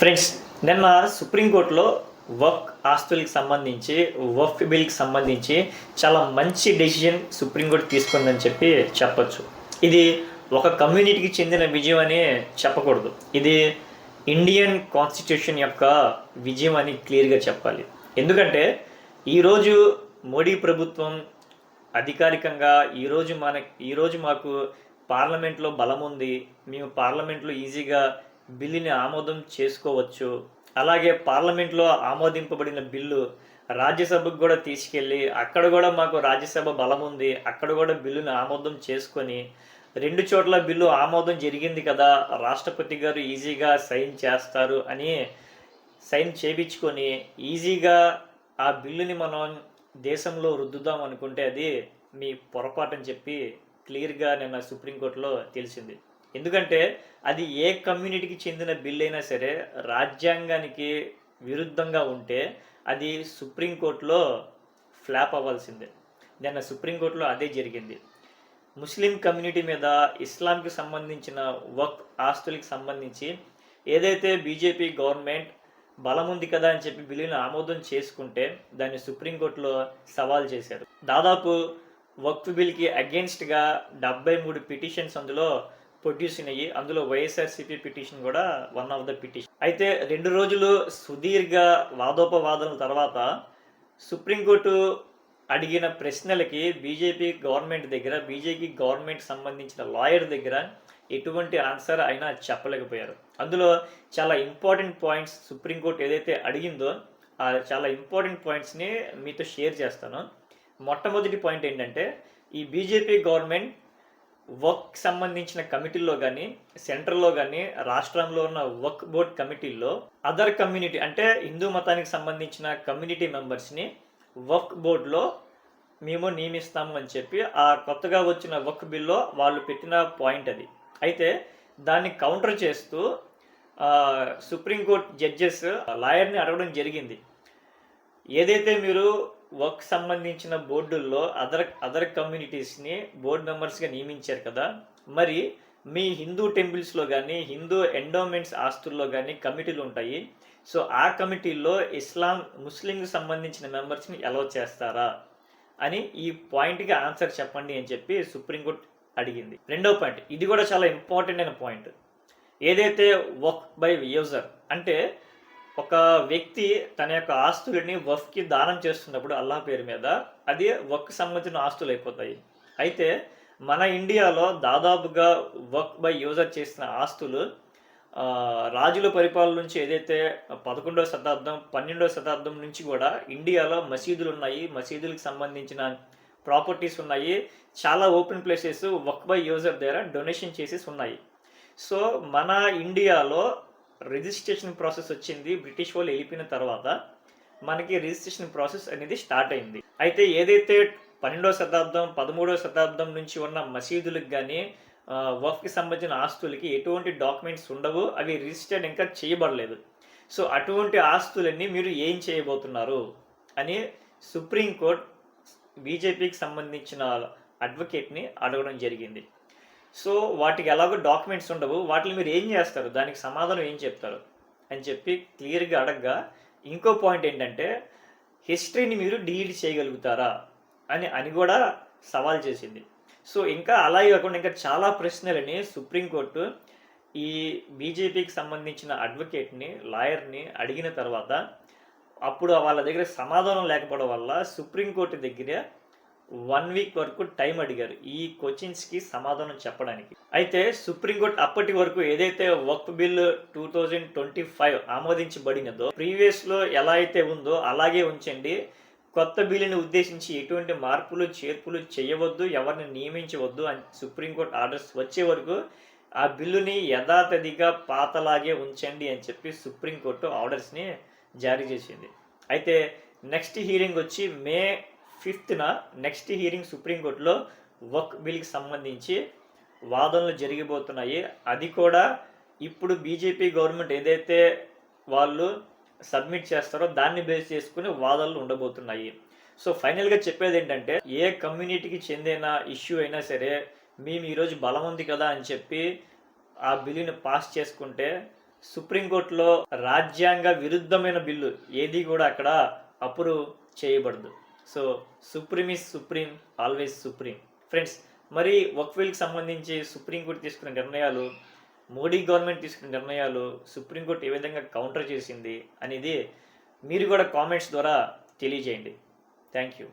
Friends నిన్న సుప్రీంకోర్టులో వక్ ఆస్తులకు సంబంధించి వఫ్ బిల్కి సంబంధించి చాలా మంచి డెసిషన్ సుప్రీంకోర్టు తీసుకుందని చెప్పి చెప్పచ్చు. ఇది ఒక కమ్యూనిటీకి చెందిన విజయం అని చెప్పకూడదు. ఇది ఇండియన్ కాన్స్టిట్యూషన్ యొక్క విజయం అని క్లియర్గా చెప్పాలి. ఎందుకంటే ఈరోజు మోడీ ప్రభుత్వం అధికారికంగా ఈరోజు మన ఈరోజు మాకు పార్లమెంట్లో బలం ఉంది. మేము పార్లమెంట్లో ఈజీగా బిల్లుని ఆమోదం చేసుకోవచ్చు. అలాగే పార్లమెంట్లో ఆమోదింపబడిన బిల్లు రాజ్యసభకు కూడా తీసుకెళ్ళి అక్కడ కూడా మాకు రాజ్యసభ బలం ఉంది అక్కడ కూడా బిల్లును ఆమోదం చేసుకొని రెండు చోట్ల బిల్లు ఆమోదం జరిగింది కదా రాష్ట్రపతి గారు ఈజీగా సైన్ చేస్తారు అని సైన్ చేపించుకొని ఈజీగా ఆ బిల్లుని మనం దేశంలో రుద్దుదాం అనుకుంటే అది మీ పొరపాటు అని చెప్పి క్లియర్గా నిన్న సుప్రీంకోర్టులో తెలిసింది. ఎందుకంటే అది ఏ కమ్యూనిటీకి చెందిన బిల్ అయినా సరే రాజ్యాంగానికి విరుద్ధంగా ఉంటే అది సుప్రీంకోర్టులో ఫ్లాప్ అవ్వాల్సిందే. నిన్న సుప్రీంకోర్టులో అదే జరిగింది. ముస్లిం కమ్యూనిటీ మీద ఇస్లాంకి సంబంధించిన వక్ ఆస్తులకి సంబంధించి ఏదైతే బీజేపీ గవర్నమెంట్ బలం ఉంది కదా అని చెప్పి బిల్లును ఆమోదం చేసుకుంటే దాన్ని సుప్రీంకోర్టులో సవాల్ చేశారు. దాదాపు వక్ఫ్ బిల్కి అగెన్స్ట్గా డెబ్బై మూడు పిటిషన్స్ అందులో ప్రొడ్యూస్ అయినాయి. అందులో వైఎస్ఆర్సీపీ పిటిషన్ కూడా వన్ ఆఫ్ ద పిటిషన్ అయితే రెండు రోజులు సుదీర్ఘ వాదోపవాదనల తర్వాత సుప్రీంకోర్టు అడిగిన ప్రశ్నలకి బీజేపీ గవర్నమెంట్ దగ్గర బీజేపీ గవర్నమెంట్ సంబంధించిన లాయర్ దగ్గర ఎటువంటి ఆన్సర్ అయినా చెప్పలేకపోయారు. అందులో చాలా ఇంపార్టెంట్ పాయింట్స్ సుప్రీంకోర్టు ఏదైతే అడిగిందో ఆ చాలా ఇంపార్టెంట్ పాయింట్స్ని మీతో షేర్ చేస్తాను. మొట్టమొదటి పాయింట్ ఏంటంటే ఈ బీజేపీ గవర్నమెంట్ వర్క్ సంబంధించిన కమిటీల్లో కానీ సెంట్రల్లో కానీ రాష్ట్రంలో ఉన్న వర్క్ బోర్డ్ కమిటీల్లో అదర్ కమ్యూనిటీ అంటే హిందూ మతానికి సంబంధించిన కమ్యూనిటీ మెంబర్స్ని వర్క్ బోర్డులో మేము నియమిస్తాము అని చెప్పి ఆ కొత్తగా వచ్చిన వర్క్ బిల్లో వాళ్ళు పెట్టిన పాయింట్ అది. అయితే దాన్ని కౌంటర్ చేస్తూ సుప్రీంకోర్టు జడ్జెస్ లాయర్ని అడగడం జరిగింది. ఏదైతే మీరు వర్క్ సంబంధించిన బోర్డుల్లో అదర్ అదర్ కమ్యూనిటీస్ని బోర్డు మెంబర్స్గా నియమించారు కదా. మరి మీ హిందూ టెంపుల్స్లో కానీ హిందూ ఎండోమెంట్స్ ఆస్తుల్లో కానీ కమిటీలు ఉంటాయి. సో ఆ కమిటీల్లో ఇస్లాం ముస్లింకి సంబంధించిన మెంబర్స్ని అలౌ చేస్తారా అని ఈ పాయింట్కి ఆన్సర్ చెప్పండి అని చెప్పి సుప్రీంకోర్టు అడిగింది. రెండో పాయింట్ ఇది కూడా చాలా ఇంపార్టెంట్ అయిన పాయింట్. ఏదైతే వర్క్ బై యూజర్ అంటే ఒక వ్యక్తి తన యొక్క ఆస్తులని వఫ్కి దానం చేస్తున్నప్పుడు అల్లాహ్ పేరు మీద అది వక్ సంబంధించిన ఆస్తులు అయిపోతాయి. అయితే మన ఇండియాలో దాదాపుగా వక్ బై యూజర్ చేసిన ఆస్తులు రాజుల పరిపాలన నుంచి ఏదైతే పదకొండవ శతాబ్దం పన్నెండవ శతాబ్దం నుంచి కూడా ఇండియాలో మసీదులు ఉన్నాయి. మసీదులకు సంబంధించిన ప్రాపర్టీస్ ఉన్నాయి. చాలా open places Waqf by user దగ్గర డొనేషన్ చేసేసి ఉన్నాయి. సో మన ఇండియాలో రిజిస్ట్రేషన్ ప్రాసెస్ వచ్చింది. బ్రిటిష్ వాళ్ళు వెళ్ళిపోయిన తర్వాత మనకి రిజిస్ట్రేషన్ ప్రాసెస్ అనేది స్టార్ట్ అయింది. అయితే ఏదైతే పన్నెండవ శతాబ్దం పదమూడవ శతాబ్దం నుంచి ఉన్న మసీదులకు కానీ వర్క్కి సంబంధించిన ఆస్తులకి ఎటువంటి డాక్యుమెంట్స్ ఉండవు. అవి రిజిస్టర్డ్ ఇంకా చేయబడలేదు. సో అటువంటి ఆస్తులన్నీ మీరు ఏం చేయబోతున్నారు అని సుప్రీంకోర్టు బీజేపీకి సంబంధించిన అడ్వకేట్ని అడగడం జరిగింది. సో వాటికి ఎలాగో డాక్యుమెంట్స్ ఉండవు. వాటిని మీరు ఏం చేస్తారు? దానికి సమాధానం ఏం చెప్తారు? అని చెప్పి క్లియర్గా అడగగా ఇంకో పాయింట్ ఏంటంటే హిస్టరీని మీరు డిలీట్ చేయగలుగుతారా? అని అని కూడా సవాల్ చేసింది. సో ఇంకా అలా కాకుండా ఇంకా చాలా ప్రశ్నలని సుప్రీంకోర్టు ఈ బీజేపీకి సంబంధించిన అడ్వకేట్ని లాయర్ని అడిగిన తర్వాత అప్పుడు వాళ్ళ దగ్గర సమాధానం లేకపోవడం వల్ల సుప్రీంకోర్టు దగ్గర వన్ వీక్ వరకు టైం అడిగారు ఈ క్వశ్చన్స్కి సమాధానం చెప్పడానికి. అయితే సుప్రీంకోర్టు అప్పటి వరకు ఏదైతే work bill two thousand twenty five ఆమోదించబడినదో ప్రీవియస్లో ఎలా అయితే ఉందో అలాగే ఉంచండి. కొత్త బిల్లుని ఉద్దేశించి ఎటువంటి మార్పులు చేర్పులు చేయవద్దు ఎవరిని నియమించవద్దు అని సుప్రీంకోర్టు ఆర్డర్స్ వచ్చే వరకు ఆ బిల్లుని యథాతథిగా పాతలాగే ఉంచండి అని చెప్పి సుప్రీంకోర్టు ఆర్డర్స్ని జారీ చేసింది. అయితే నెక్స్ట్ హీరింగ్ వచ్చి మే ఫిఫ్త్న నెక్స్ట్ హీరింగ్ సుప్రీంకోర్టులో వర్క్ బిల్కి సంబంధించి వాదనలు జరిగిపోతున్నాయి. అది కూడా ఇప్పుడు బీజేపీ గవర్నమెంట్ ఏదైతే వాళ్ళు సబ్మిట్ చేస్తారో దాన్ని బేస్ చేసుకుని వాదనలు ఉండబోతున్నాయి. సో ఫైనల్గా చెప్పేది ఏంటంటే ఏ కమ్యూనిటీకి చెందిన ఇష్యూ అయినా సరే మేము ఈరోజు బలం ఉంది కదా అని చెప్పి ఆ బిల్లుని పాస్ చేసుకుంటే సుప్రీంకోర్టులో రాజ్యాంగ విరుద్ధమైన బిల్లు ఏది కూడా అక్కడ అప్రూవ్ చేయబడదు. So supreme is supreme always supreme. Friends మరి వక్ఫీల్కి సంబంధించి సుప్రీంకోర్టు తీసుకున్న నిర్ణయాలు మోడీ గవర్నమెంట్ తీసుకున్న నిర్ణయాలు సుప్రీంకోర్టు ఏ విధంగా కౌంటర్ చేసింది అనేది మీరు కూడా కామెంట్స్ ద్వారా తెలియజేయండి. Thank you